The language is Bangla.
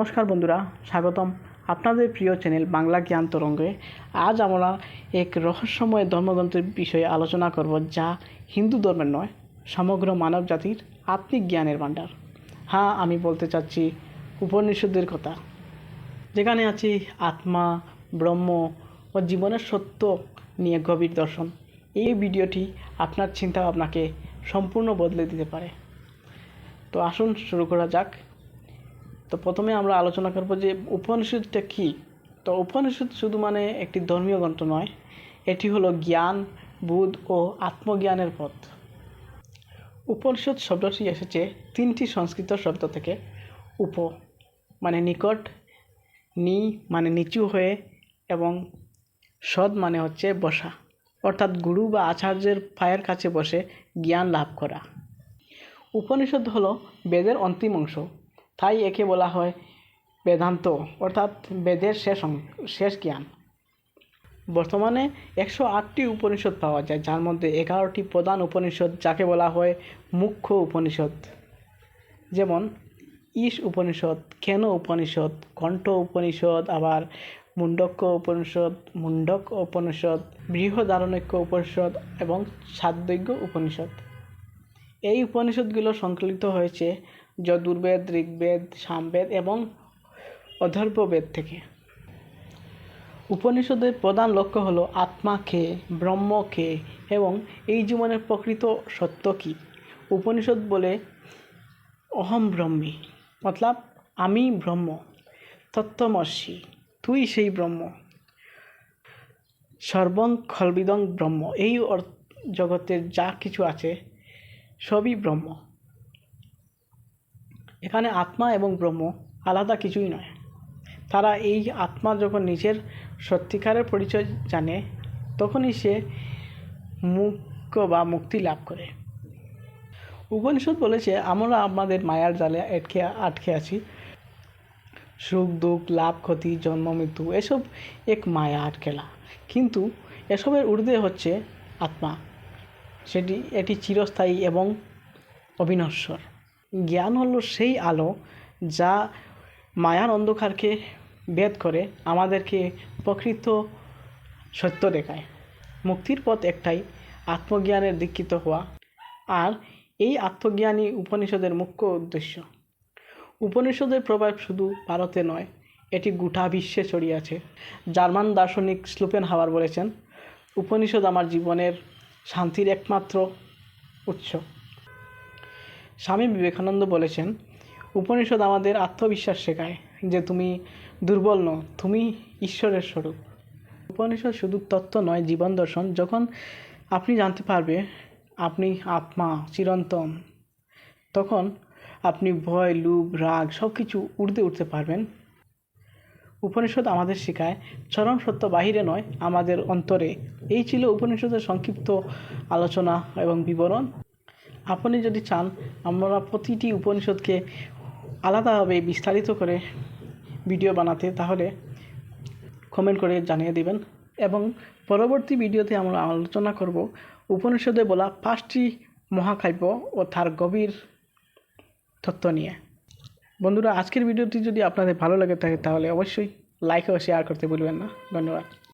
নমস্কার বন্ধুরা, স্বাগতম আপনাদের প্রিয় চ্যানেল বাংলা জ্ঞান তরঙ্গে। আজ আমরা এক রহস্যময় ধর্মগ্রন্থের বিষয়ে আলোচনা করব যা হিন্দু ধর্মের নয়, সমগ্র মানব জাতির আত্মিক জ্ঞানের ভাণ্ডার। হ্যাঁ আমি বলতে চাচ্ছি উপনিষদের কথা। যেখানে আছে আত্মা, ব্রহ্ম ও জীবনের সত্য নিয়ে গভীর দর্শন। এই ভিডিওটি আপনার চিন্তা ভাবনাকে সম্পূর্ণ বদলে দিতে পারে। তো আসুন শুরু করা যাক। তো প্রথমে আমরা আলোচনা করব যে উপনিষদটা কী? তো উপনিষদ শুধু মানে একটি ধর্মীয় গ্রন্থ নয়, এটি হলো জ্ঞান, বুধ ও আত্মজ্ঞানের পথ। উপনিষদ শব্দটি এসেছে তিনটি সংস্কৃত শব্দ থেকে। উপ মানে নিকট, নি মানে নিচু হয়ে, এবং সদ মানে হচ্ছে বসা। অর্থাৎ গুরু বা আচার্যের পায়ের কাছে বসে জ্ঞান লাভ করা। উপনিষদ হলো বেদের অন্তিম অংশ। তাই একে বলা হয় বেদান্ত, অর্থাৎ বেদের শেষ শেষ জ্ঞান। বর্তমানে একশো আটটি উপনিষদ পাওয়া যায়, যার মধ্যে এগারোটি প্রধান উপনিষদ, যাকে বলা হয় মুখ্য উপনিষদ। যেমন ঈশ উপনিষদ, কেন উপনিষদ, কণ্ঠ উপনিষদ, আবার মুন্ডক্য উপনিষদ মুন্ডক উপনিষদ, বৃহদারণ্যক্য উপনিষদ এবং সাদ্যজ্ঞ উপনিষদ। এই উপনিষদগুলো সংকলিত হয়েছে যদুর্বেদ, ঋগ্বেদ, সামবেদ এবং অথর্ববেদ থেকে। উপনিষদের প্রধান লক্ষ্য হলো আত্মা কে ব্রহ্ম কে এবং এই জীবনের প্রকৃত সত্য কী। উপনিষদ বলে, অহম ব্রহ্মী মতলব, আমি ব্রহ্ম, তত্ত্বমর্ষি, তুই সেই ব্রহ্ম, সর্বং খলবিদং ব্রহ্ম এই জগতের যা কিছু আছে, সবই ব্রহ্ম। এখানে আত্মা এবং ব্রহ্ম আলাদা কিছুই নয়। তারা এই আত্মা যখন নিজের সত্যিকারের পরিচয় জানে, তখনই সে মুক্ত বা মুক্তি লাভ করে। উপনিষদ বলেছে, আমরা আমাদের মায়ার জালে আটকে আটকে আছি। সুখ, দুঃখ, লাভ, ক্ষতি, জন্ম, মৃত্যু, এসব এক মায়া আটকেলা কিন্তু এসবের ঊর্ধ্বে হচ্ছে আত্মা। সেটি এটি চিরস্থায়ী এবং অবিনশ্বর। জ্ঞান হলো সেই আলো যা মায়ার অন্ধকারকে ভেদ করে আমাদেরকে প্রকৃত সত্য দেখায়। মুক্তির পথ একটাই আত্মজ্ঞানের দীক্ষিত হওয়া আর এই আত্মজ্ঞানই উপনিষদের মুখ্য উদ্দেশ্য। উপনিষদের প্রভাব শুধু ভারতে নয়, এটি গোটা বিশ্বে ছড়িয়ে আছে। জার্মান দার্শনিক স্লুপেন হাওয়ার বলেছেন, উপনিষদ আমার জীবনের শান্তির একমাত্র উৎস। স্বামী বিবেকানন্দ বলেছেন, উপনিষদ আমাদের আত্মবিশ্বাস শেখায় যে তুমি দুর্বল নও, তুমি ঈশ্বরের স্বরূপ। উপনিষদ শুধু তত্ত্ব নয়, জীবন দর্শন। যখন আপনি জানতে পারবে, আপনি আত্মা, চিরন্তন, তখন আপনি ভয়, লোভ, রাগ সব কিছু উড়তে উঠতে পারবেন। উপনিষদ আমাদের শেখায়, চরম সত্য বাহিরে নয়, আমাদের অন্তরে। এই ছিল উপনিষদের সংক্ষিপ্ত আলোচনা এবং বিবরণ। আপনি যদি চান, আমরা প্রতিটি উপনিষদকে আলাদাভাবে বিস্তারিত করে ভিডিও বানাতে, তাহলে কমেন্ট করে জানিয়ে দিবেন। এবং পরবর্তী ভিডিওতে আমরা আলোচনা করব উপনিষদে বলা পাঁচটি মহাকাব্য ও তার গভীর তত্ত্ব নিয়ে। বন্ধুরা, আজকের ভিডিওটি যদি আপনাদের ভালো লাগে থাকে, তাহলে অবশ্যই লাইক ও শেয়ার করতে ভুলবেন না। ধন্যবাদ।